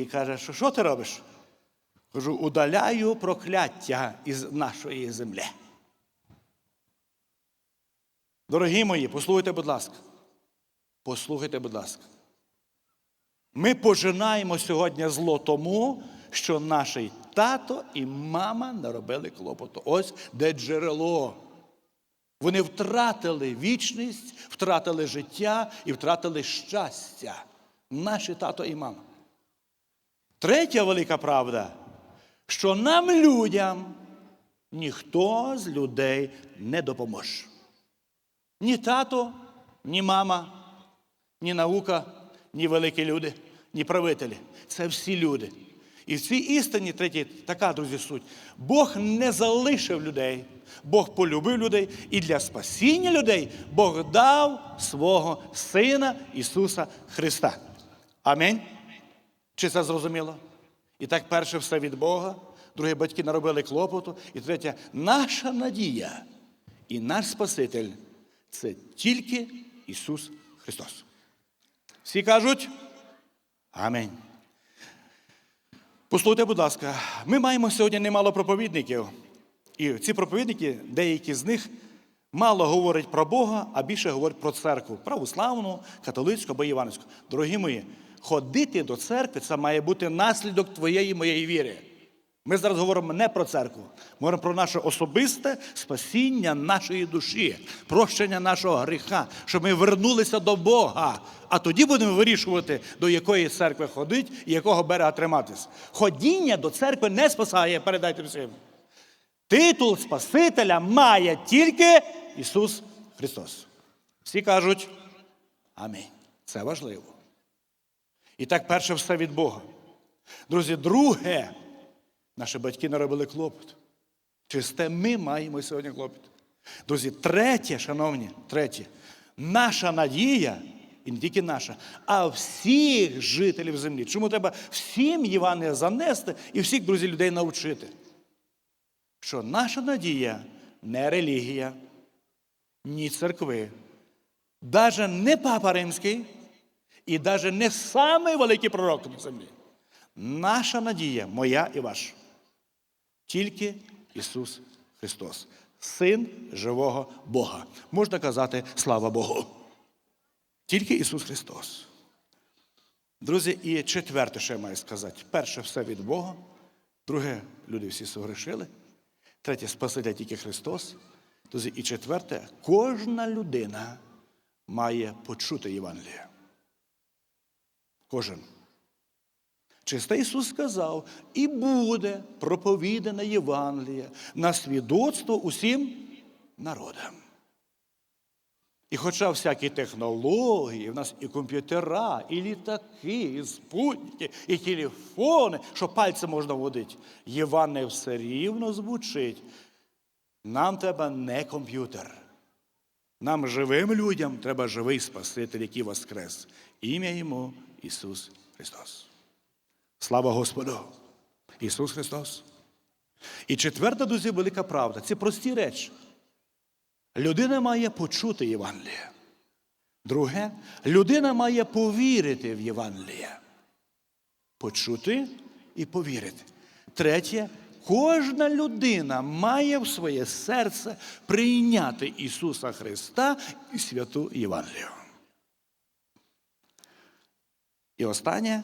і каже, що що ти робиш? Кажу, удаляю прокляття із нашої землі. Дорогі мої, послухайте, будь ласка. Послухайте, будь ласка. Ми пожинаємо сьогодні зло тому, що наш тато і мама наробили клопоту. Ось де джерело. Вони втратили вічність, втратили життя і втратили щастя. Наші тато і мама. Третя велика правда, що нам, людям, ніхто з людей не допоможе. Ні тато, ні мама, ні наука, ні великі люди, ні правителі. Це всі люди. І в цій істині, третій, така, друзі, суть. Бог не залишив людей, Бог полюбив людей, і для спасіння людей Бог дав свого Сина Ісуса Христа. Амінь. Чи це зрозуміло? І так, перше, все від Бога, друге, батьки наробили клопоту, і третє, наша надія і наш Спаситель це тільки Ісус Христос. Всі кажуть Амінь. Послухайте, будь ласка, ми маємо сьогодні немало проповідників. І ці проповідники, деякі з них мало говорять про Бога, а більше говорять про церкву православну, католицьку або іванську. Дорогі мої, ходити до церкви це має бути наслідок твоєї моєї віри. Ми зараз говоримо не про церкву, ми говоримо про наше особисте спасіння нашої душі, прощення нашого гріха, щоб ми вернулися до Бога. А тоді будемо вирішувати, до якої церкви ходить і якого берега триматись. Ходіння до церкви не спасає, передайте всім. Титул Спасителя має тільки Ісус Христос. Всі кажуть Амінь. Це важливо. І так, перше все від Бога. Друзі, друге, наші батьки наробили клопот. Через те ми маємо сьогодні клопіт. Друзі, третє, шановні, третє, наша надія, і не тільки наша, а всіх жителів землі. Чому треба всім Євангелія занести і всіх, друзі, людей навчити? Що наша надія не релігія, ні церкви, навіть не папа римський і навіть не самий великий пророк на землі. Наша надія, моя і ваша, тільки Ісус Христос, Син живого Бога. Можна казати, слава Богу. Тільки Ісус Христос. Друзі, і четверте, що я маю сказати. Перше, все від Бога. Друге, люди всі согрешили. Третє, Спасителя тільки Христос. Друзі, і четверте, кожна людина має почути Євангеліє. Кожен. Чисте Ісус сказав, і буде проповідане Євангеліє на свідоцтво усім народам. І хоча всякі технології, в нас і комп'ютера, і літаки, і спутники, і телефони, що пальцем можна водити, Євангеліє все рівно звучить. Нам треба не комп'ютер. Нам живим людям треба живий Спаситель, який воскрес. Ім'я йому Ісус Христос. Слава Господу! Ісус Христос. І четверта, друзі, велика правда. Це прості речі. Людина має почути Євангеліє. Друге, людина має повірити в Євангеліє. Почути і повірити. Третє, кожна людина має в своє серце прийняти Ісуса Христа і святу Євангелію. І останнє,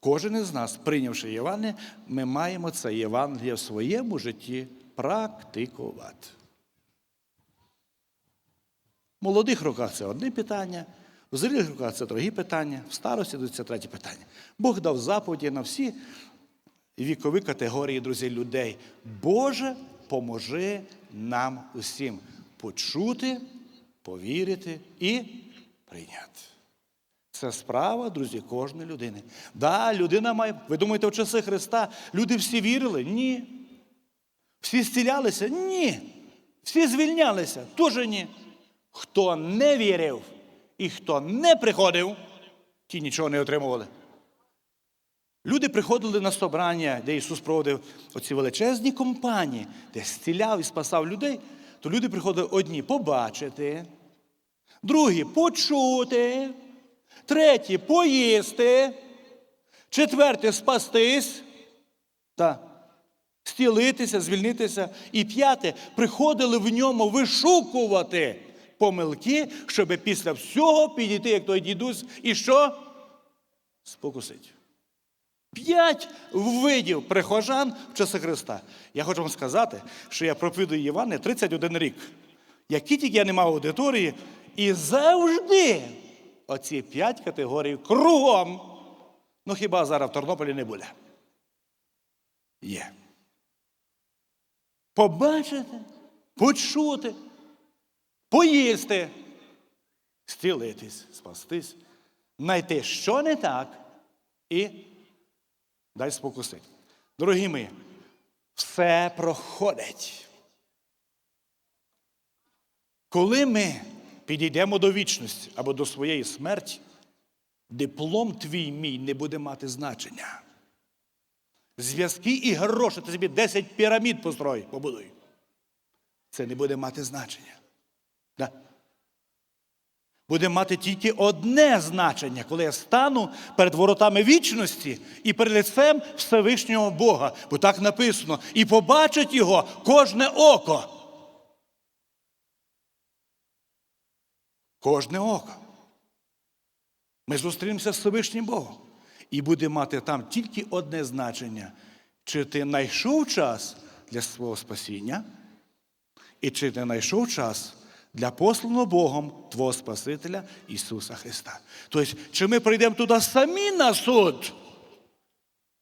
кожен із нас, прийнявши Євангеліє, ми маємо це Євангеліє в своєму житті практикувати. Молодих роках це одне питання, в зрілих роках це друге питання, в старості це третє питання. Бог дав заповіді на всі вікові категорії, друзі, людей. Боже, поможи нам усім почути, повірити і прийняти. Це справа, друзі, кожної людини. Да, людина має. Ви думаєте, в часи Христа люди всі вірили? Ні. Всі зцілялися? Ні. Всі звільнялися? Теж ні. Хто не вірив і хто не приходив, ті нічого не отримували. Люди приходили на собрання, де Ісус проводив оці величезні компанії, де зціляв і спасав людей, то люди приходили одні побачити, другі почути, треті поїсти, Четверте спастись та стілитися, звільнитися. І п'яте приходили в ньому вишукувати помилки, щоб після всього підійти, як той дідусь, і що? Спокусить. П'ять видів прихожан в часи Христа. Я хочу вам сказати, що я проповідую Іване 31 рік. Які тільки я не мав аудиторії, і завжди оці п'ять категорій кругом. Ну хіба зараз в Тернополі не буде? Є. Побачити, почути, поїсти, стілитись, спастись, знайти, що не так, і дай спокусити. Дорогі мої, все проходить. Коли ми підійдемо до вічності або до своєї смерті, диплом твій мій не буде мати значення. Зв'язки і гроші, ти собі 10 пірамід построй, побудуй. Це не буде мати значення. Да? Буде мати тільки одне значення, коли я стану перед воротами вічності і перед лицем Всевишнього Бога. Бо так написано, і побачить його кожне око. Кожне око. Ми зустрінемося з Всевишнім Богом і буде мати там тільки одне значення, чи ти знайшов час для свого спасіння, і чи ти знайшов час для посланого Богом Твого Спасителя Ісуса Христа. Тобто, чи ми прийдемо туди самі на суд,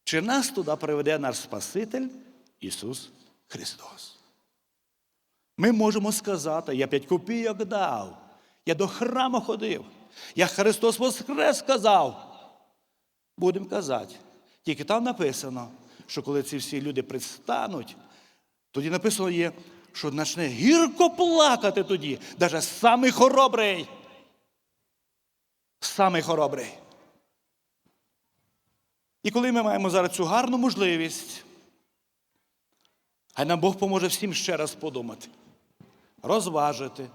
чи нас туди приведе наш Спаситель Ісус Христос. Ми можемо сказати, я п'ять копійок дав, я до храму ходив, я Христос Воскрес сказав. Будемо казати. Тільки там написано, що коли ці всі люди предстануть, тоді написано є, що почне гірко плакати тоді, навіть самий хоробрий. Самий хоробрий. І коли ми маємо зараз цю гарну можливість, хай нам Бог поможе всім ще раз подумати, розважити.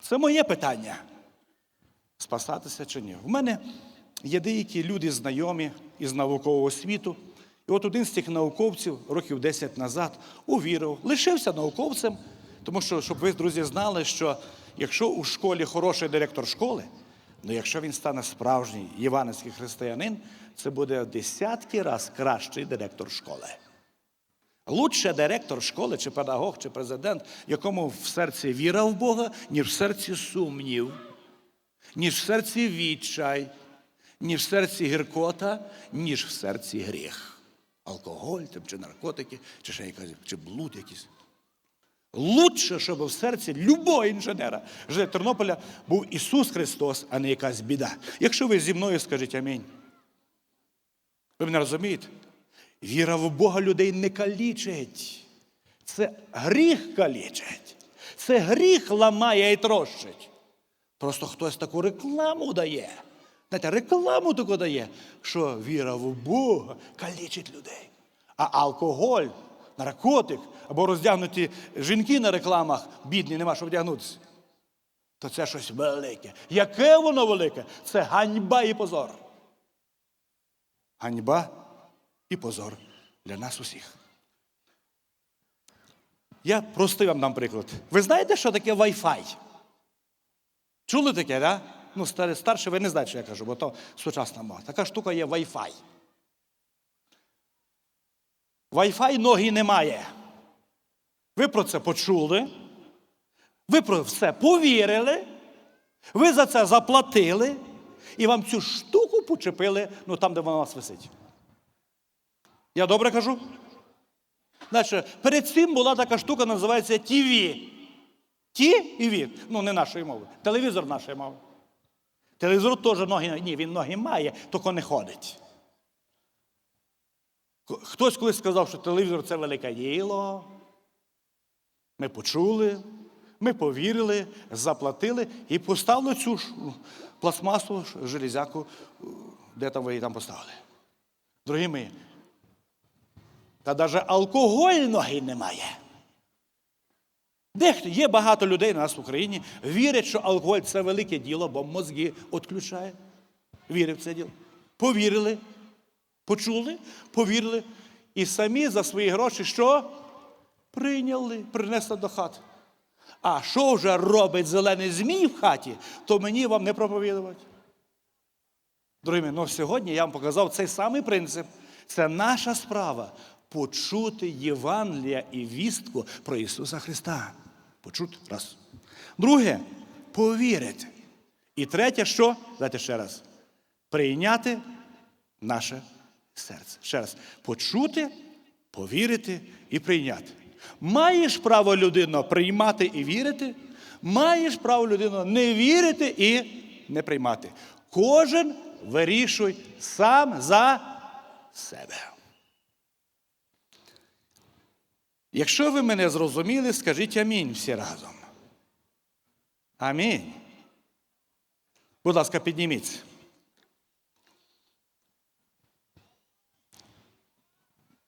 Це моє питання. Спасатися чи ні? В мене є деякі люди знайомі із наукового світу. І от один з цих науковців років 10 назад увірив, лишився науковцем, тому що, щоб ви, друзі, знали, що якщо у школі хороший директор школи, ну якщо він стане справжній євангельський християнин, це буде в десятки раз кращий директор школи. Лучше директор школи, чи педагог, чи президент, якому в серці віра в Бога, ніж в серці сумнів, ніж в серці відчай, ніж в серці гіркота, ніж в серці гріх. Алкоголь там, чи наркотики, чи ще якась, чи блуд якийсь. Лучше, щоб в серці любого інженера жителя Тернополя був Ісус Христос, а не якась біда. Якщо ви зі мною скажіть амінь. Ви мене розумієте? Віра в Бога людей не калічить. Це гріх калічить. Це гріх ламає і трощить. Просто хтось таку рекламу дає. Знаєте, рекламу таку дає, що віра в Бога калічить людей. А алкоголь, наркотик або роздягнуті жінки на рекламах, бідні, нема що вдягнутися. То це щось велике. Яке воно велике? Це ганьба і позор. Ганьба і позор для нас усіх. Я простий вам дам приклад. Ви знаєте, що таке Wi-Fi? Чули таке, да? Ну, старше ви не знаєте, що я кажу, бо то сучасна мова. Така штука є Wi-Fi. Wi-Fi ноги немає. Ви про це почули. Ви про все повірили. Ви за це заплатили. І вам цю штуку почепили, ну там, де вона у вас висить. Я добре кажу? Значить, перед цим була така штука, називається ТВ. Ті і ві. Ну, не нашої мови. Телевізор нашої мови. Телевізор теж ноги. Ні, він ноги має, тільки не ходить. Хтось колись сказав, що телевізор це велике діло. Ми почули, ми повірили, заплатили і поставили цю пластмасу, железяку, де там ви її там поставили. Дорогі мої, та навіть алкоголь ноги немає. Дехто є багато людей на нас в Україні, вірять, що алкоголь це велике діло, бо мозги відключає. Вірять в це діло. Повірили, Почули, повірили і самі за свої гроші що? Прийняли, принесли до хати. А що вже робить зелений змій в хаті, то мені вам не проповідувати. Дорогі ну сьогодні я вам показав цей самий принцип. Це наша справа почути Євангелія і вістку про Ісуса Христа. Почути раз. Друге повірити. І третє, що? Дайте ще раз. Прийняти наше серце. Ще раз. Почути, повірити і прийняти. Маєш право людино приймати і вірити, маєш право людино не вірити і не приймати. Кожен вирішуй сам за себе. Якщо ви мене зрозуміли, скажіть амінь всі разом. Амінь. Будь ласка, підніміться.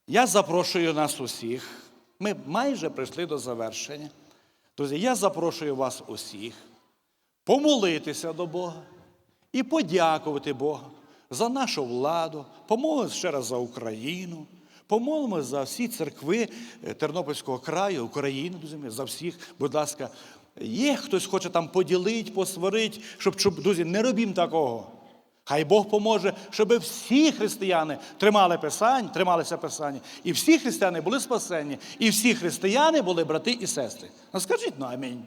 Я запрошую нас усіх. Ми майже прийшли до завершення. Друзі, я запрошую вас усіх помолитися до Бога і подякувати Богу за нашу владу, помолимося ще раз за Україну, помолимося за всі церкви е, Тернопільського краю, України, друзі, за всіх, будь ласка, є хтось хоче там поділити, посварити, щоб, друзі, не робім такого. Хай Бог поможе, щоб всі християни тримали Писання, трималися Писання, і всі християни були спасені, і всі християни були брати і сестри. Ну скажіть ну амінь.